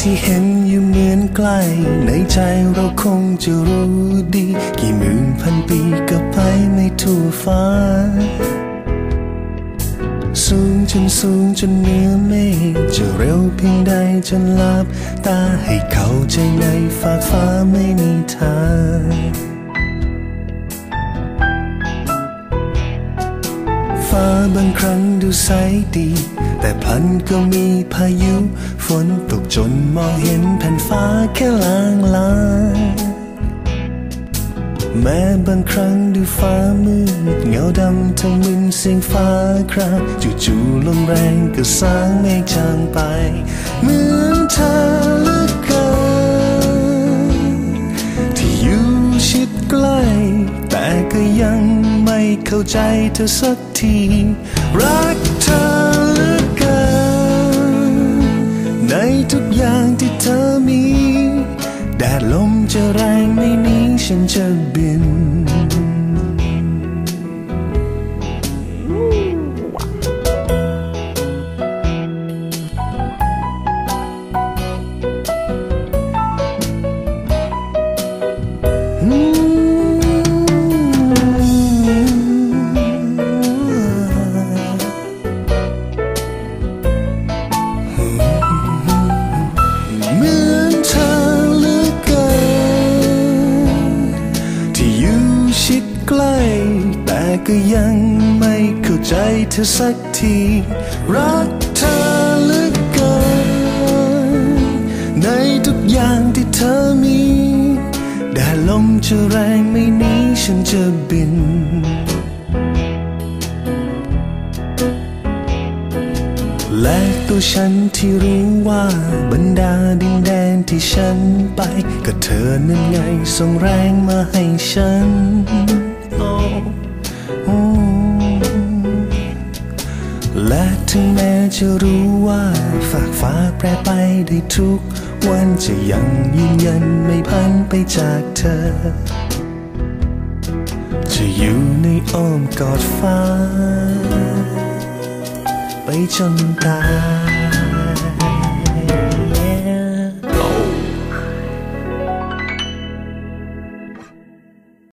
ที่เห็นอยู่เหมือนใกล้ ในใจเราคงจะรู้ดี กี่หมื่นพันปีก็ไปไม่ทั่วฟ้า สูงจนสูงจนเหนือเมฆจะเร็วเพียงใดจนลับ ตาให้เข้าใจในฝากฟ้าไม่มีทาง ฟ้าบางครั้งดูใสดี แต่พันก็มีพายุ ฝนตกจนมองเห็นแผ่นฟ้าแค่ลางลางแม้บางครั้งดูฟ้ามืดเงาดำทำมึนเสียงฟ้าครางจู่ๆลมแรงก็สร้างเมฆจางไป เหมือนเธอ เข้าใจเธอสักที รักเธอเหลือเกิน ในทุกอย่างที่เธอมี แดดลมจะแรงไม่หนี้ฉันจะบิน ก็ยังไม่เข้าใจเธอสักที รักเธอเหลือเกิน ในทุกอย่างที่เธอมีแดดลมจะแรงไม่นี้ฉันจะบิน และตัวฉันที่รู้ว่าบรรดาดินแดนที่ฉันไป ก็เธอนั่นไงส่งแรงมาให้ฉันโอ้โอ้ และถึงแม้จะรู้ว่าฝากฟ้าแปรไปได้ทุกวันจะยังยืนยันไม่พันไปจากเธอ จะอยู่ในอ้อมกอดฟ้า ไปจนตาย